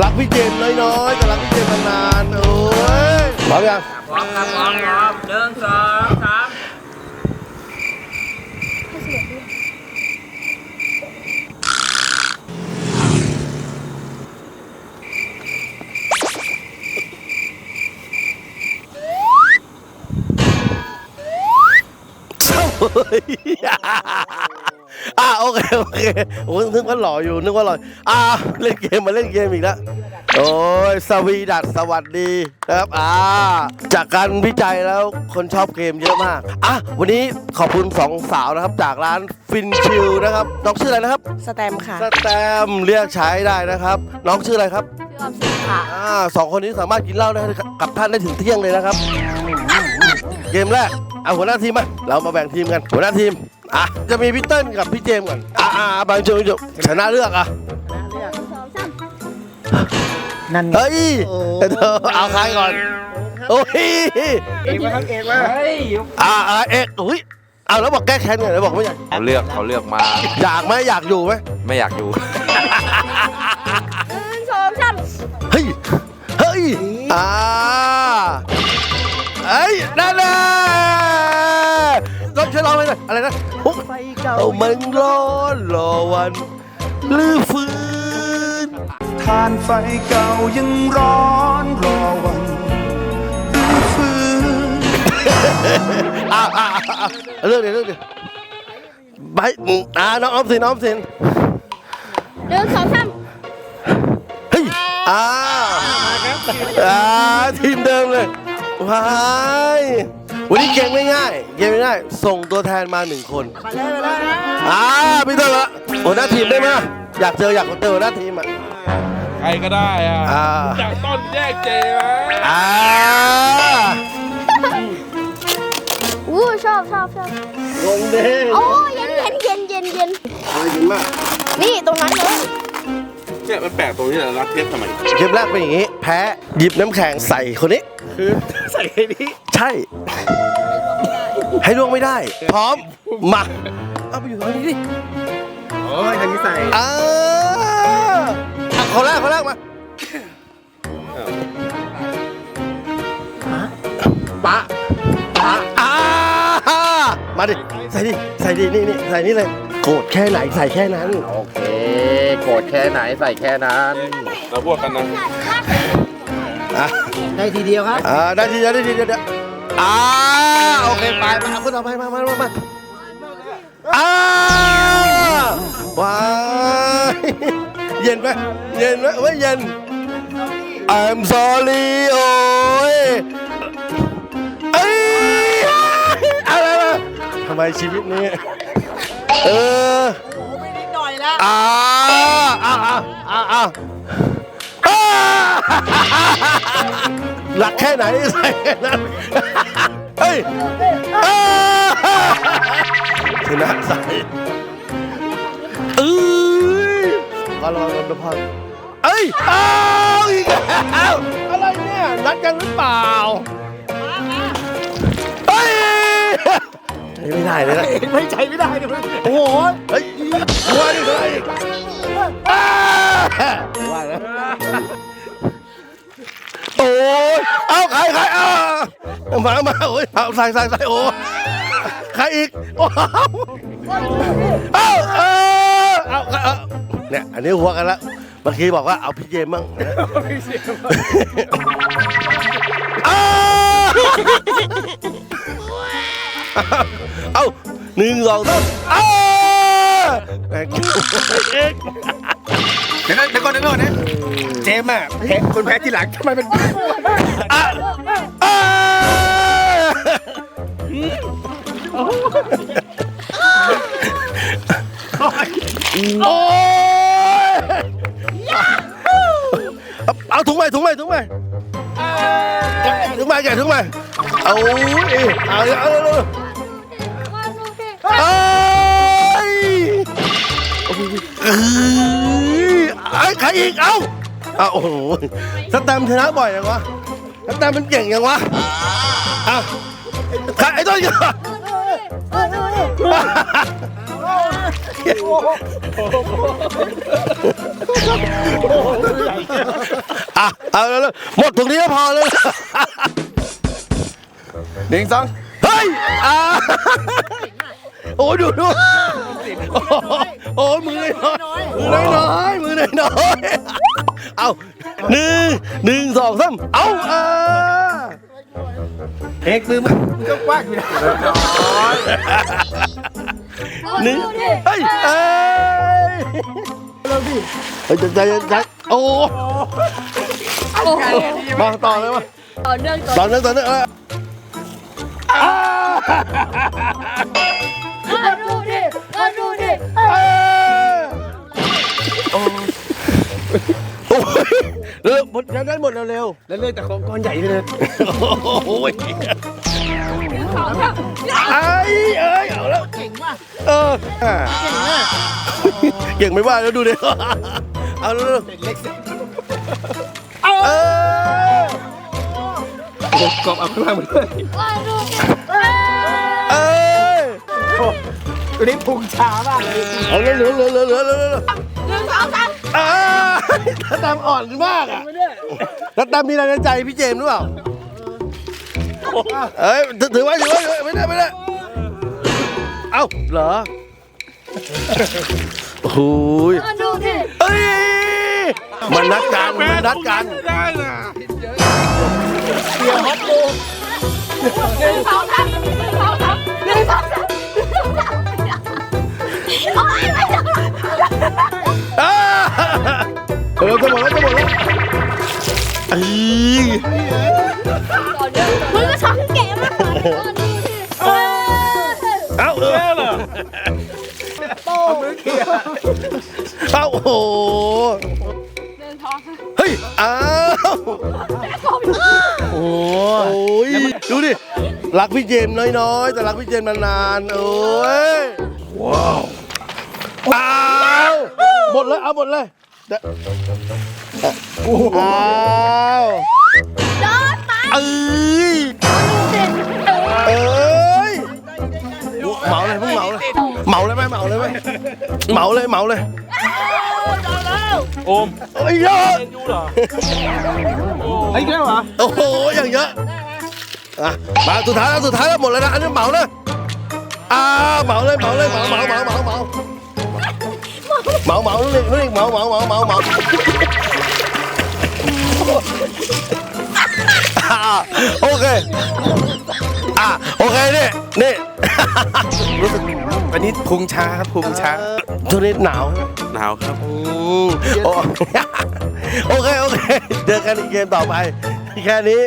รักพี่เจมส์น้อยๆแต่รักพี่เจมส์นานๆโอ้ยพร้อมยังพร้อมครับพร้อมพร้อมหนึ่งสองสาม อ่าโอเคโอเคโอ้ยนึกว่าหล่ออยู่นึกว่าหล่ออ่าเล่นเกมมาเล่นเกมอีกแล้วโอ้ยสวีดัสสวัสดีนะครับอ่าจากการวิจัยแล้วคนชอบเกมเยอะมากอะวันนี้ขอบคุณสองสาวนะครับ จากร้านฟินชิลนะครับน้องชื่ออะไรนะครับสแตมป์ค่ะสแตมป์เรียกใช้ได้นะครับ น้องชื่ออะไรครับ ชื่อออมสินค่ะ อ่าสองคนนี้สามารถกินเหล้าได้กับท่านได้ถึงเที่ยงเลยนะครับ เกมแรกเอาหัวหน้าทีมมาเรามาแบ่งทีมกัน หัวหน้าทีม อะจะมีพี่เติ้ลกับพี่เจมส์ก่อนอ่าอ่าบางจุดบางจุดชนะเลือกอะนั่นไงเฮ้ยเธอเอาใครก่อนโอ้ยเอกมาครับเอกมาเฮ้ยอ่าอ่าเอ็กอุ้ยเอาแล้วบอกแก้แค้นไงแล้วบอกไม่อยากเขาเลือกเขาเลือกมา อยากไหมอยากอยู่ไหมไม่อยากอยู่ หนึ่งสองสามเฮ้ยเฮ้ยอ่าเฮ้ยนั่นแหละต้องใช้ ร้องไหมนะอะไรนะปุ๊บไฟเก่าเอามันร้อนรอวันลื้อฟื้นทานไฟเก่ายังร้อนรอวันรื้อฟื้นอ่าอ่าอ่าเรื่องเดียวเรื่องเดียวไปอ่าน้องออมสินน้องออมสินหนึ่งสองสามเฮ้ยอ่าอ่าทีมเดิมเลยว้าย วันนี้เกมไม่ง่ายเกมไม่ง่ายส่งตัวแทนมาหนึ่งคนอ่าพี่เติ้ลละหัวหน้าทีมได้ไหมอยากเจออยากเจอหัวหน้าทีมอะ ใครก็ได้อะอ่า จากต้นแยกเจไหมอ่าอู้ชอบชอบชอบลงเด้งโอ้เย็นเย็นเย็นเย็นเย็นอะไรกินมากนี่ตรงนั้นเลย เนี่ยมันแปลกตรงนี้แหละรักเทปทำไมเกมแรกเป็นอย่างนี้ แพ้หยิบน้ำแข็งใส่คนนี้ คือใส่ไอ้นี้ใช่ ให้ล่วงไม่ได้ พร้อม มาเอาไปอยู่ตรงนี้ดิโอ้ยทางนี้ใส่อ่าอะคนแรกคนแรกมาปะปะอ่ามาดิ ใส่ดิ ใส่ดิ นี่นี่ใส่นี่เลย โกรธแค่ไหนใส่แค่นั้น โอเค โกรธแค่ไหนใส่แค่นั้นเราพวกกันนะอะได้ทีเดียวครับอ่าได้ทีเดียวได้ทีเดียวเดี๋ยวอ่าโอเคไปมาเอาคนต่อไปมามามามาอ่าว้ายเย็นไหมเย็นไหมเว้ยเย็น I'm sorry โอ้ยเอ้ยอะไรวะทำไมชีวิตนี้ เออไม่นิดหน่อย แล้วอ่าอ่าอ่าอ่าอ่าอ่าหลักแค่ไหนใส่แค่นั้นเฮ้ยอ้าชนะใส่เอ้ยขอระวังโดนพังเอ้ยอ้าวอีกแล้วอะไรเนี่ยนัดกันหรือเปล่าเฮ้ย ไม่ได้เลยนะไม่ใจไม่ได้เลยโอ้โหเฮ้ยหัวดิเลยอ้าว่าแล้วโอ้ยเอาใครใครเอามามาโอ้ยเอาใส่ใส่ใส่โอ้ใครอีกโอ้เอาเอาเอาเอาเนี่ยอันนี้หัวกันละเมื่อกี้บอกว่าเอาพี่เจมส์มั่งเอาเอา หนึ่งสองสามเอาแม่งเอ็กเดี๋ยวนะเดี๋ยวก่อนเดี๋ยวก่อนนะเจมส์อะแพ้คนแพ้ทีหลังทำไมเป็นอะอะโอ้ยเอาถุงใหม่ถุงใหม่ถุงใหม่ถุงใหม่แกะถุงใหม่เอาเอาเอาเอาเอา เอ้ยเอ้ยใครอีกเอ้าเอ้าโอ้โหสแตมป์ชนะบ่อยยังวะสแตมป์มันเก่งยังวะอะใครไอ้ต้นกัน อะเอาแล้วหมดตรงนี้ก็พอเลย หนึ่งสองเฮ้ยอ่าโอ้ยดูดูโอ้โหโอ้ยมือน้อยมือน้อยๆมือน้อยๆเอาหนึ่งหนึ่งสองสามเอาอ่าเอกมือมันก็กว้างอยู่นะหนึ่งเฮ้ยเอ้ยเฮ้ยใจใจใจโอ้มาต่อเลยมาต่อเนื่องต่อตอนนั้นตอนนั้นเออ เร็วหมดได้หมดเร็วแล้วเลือกแต่ของก้อนใหญ่เลยๆโอ้ยไอ้เอ้ยเอาแล้วเก่งว่ะเออเก่งมากเก่งไม่ว่าแล้วดูดิเอาเร็วๆเล็กเออกรอบเอาข้างล่างมาด้วยมาดูดิเอ้ยตัวนี้พุงชามากเลยเอาเหลือเหลือเหลือเหลือเหลือเหลือเหลือหนึ่งสองสามอ่า ถ้าตามอ่อนมากอะถ้าตามมีอะไรในใจพี่เจมส์หรือเปล่าเอ้ยถือถือไว้ถือไว้ถือไว้ไม่ได้ไม่ได้เอ้าเหรอโอ้โหยมาดูดิเอ้ยมันนัดกันมันนัดกันไม่ได้นะหนึ่งสองสามหนึ่งสองสามหนึ่งส เออจะหมดแล้วจะหมดแล้วเอ้มึงก็ชอบเก๋มากมาดูดิเออเอ้าเออเหรอเอ้าโอ้โหเฮ้ยอ้าวโอ้ยดูดิรักพี่เจมส์น้อยๆ แต่รักพี่เจมส์นานๆโอ้ยว้าวอ้าวหมดเลยเอาหมดเลย อ้าวโดนไปเอ้ยเอ้ยเหมาเลยเพิ่งเหมาเลยเหมาเลยไหมเหมาเลยไหมเหมาเลยเหมาเลยโอมโอ้ยเยอะเล่นยูเหรอไอ้แก้วเหรอโอ้โหอย่างเยอะอะมาสุดท้ายแล้วสุดท้ายแล้วหมดแล้วนะอันนี้เหมาเลยอ่าเหมาเลยเหมาเลยเหมาเหมาเหมาเหมา เหมาเหมาเหมาเลยนี่เหมาเหมาเหมาเหมาเหมาอ่าโอเคอะโอเคนี่นี่ รู้สึกวันนี้พุงชาครับพุงชาช่วงนี้หนาวใช่ไหมหนาวครับ อืมโอโอเคโอเคเจอกันอีกเกมต่อไป แค่นี้